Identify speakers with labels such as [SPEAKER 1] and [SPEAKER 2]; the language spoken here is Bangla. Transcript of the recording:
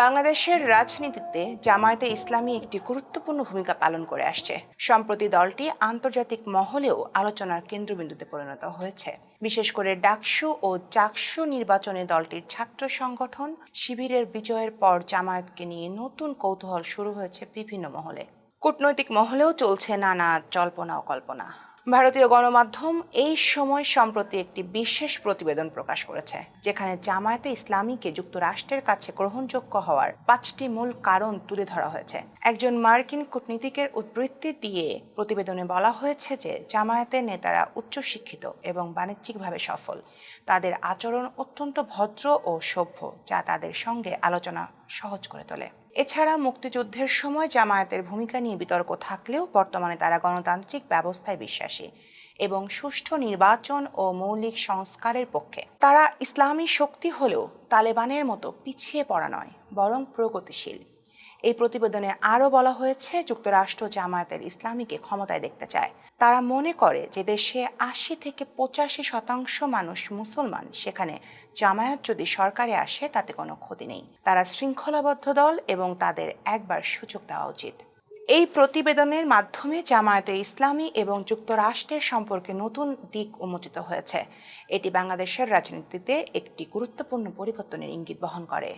[SPEAKER 1] বাংলাদেশের রাজনীতিতে জামায়াতে ইসলামী একটি গুরুত্বপূর্ণ ভূমিকা পালন করে আসছে। সম্প্রতি দলটি আন্তর্জাতিক মহলেও আলোচনার কেন্দ্রবিন্দুতে পরিণত হয়েছে। বিশেষ করে ডাকসু ও চাকসু নির্বাচনে দলটির ছাত্র সংগঠন শিবিরের বিজয়ের পর জামায়াতকে নিয়ে নতুন কৌতূহল শুরু হয়েছে বিভিন্ন মহলে। কূটনৈতিক মহলেও চলছে নানা জল্পনা ও কল্পনা। ভারতীয় গণমাধ্যম এই সময় সম্প্রতি একটি বিশেষ প্রতিবেদন প্রকাশ করেছে, যেখানে জামায়াতে ইসলামীকে যুক্তরাষ্ট্রের কাছে গ্রহণযোগ্য হওয়ার পাঁচটি মূল কারণ তুলে ধরা হয়েছে। একজন মার্কিন কূটনীতিকের উদ্ধৃতি দিয়ে প্রতিবেদনে বলা হয়েছে যে, জামায়াতের নেতারা উচ্চশিক্ষিত এবং বাণিজ্যিকভাবে সফল। তাদের আচরণ অত্যন্ত ভদ্র ও সভ্য, যা তাদের সঙ্গে আলোচনা সহজ করে তোলে। এছাড়া মুক্তিযুদ্ধের সময় জামায়াতের ভূমিকা নিয়ে বিতর্ক থাকলেও বর্তমানে তারা গণতান্ত্রিক ব্যবস্থায় বিশ্বাসী এবং সুষ্ঠু নির্বাচন ও মৌলিক সংস্কারের পক্ষে। তারা ইসলামী শক্তি হলেও তালেবানের মতো পিছিয়ে পড়া নয়, বরং প্রগতিশীল। এই প্রতিবেদনে আরও বলা হয়েছে যুক্তরাষ্ট্র জামায়াতের ইসলামীকে ক্ষমতায় দেখতে চায়। তারা মনে করে যে দেশে আশি থেকে পঁচাশি শতাংশ মানুষ মুসলমান, সেখানে জামায়াত যদি সরকারে আসে, তাতে কোনো ক্ষতি নেই। তারা শৃঙ্খলাবদ্ধ দল এবং তাদের একবার সুযোগ দেওয়া উচিত। এই প্রতিবেদনের মাধ্যমে জামায়াতে ইসলামী এবং যুক্তরাষ্ট্রের সম্পর্কে নতুন দিক উন্মোচিত হয়েছে। এটি বাংলাদেশের রাজনীতিতে একটি গুরুত্বপূর্ণ পরিবর্তনের ইঙ্গিত বহন করে।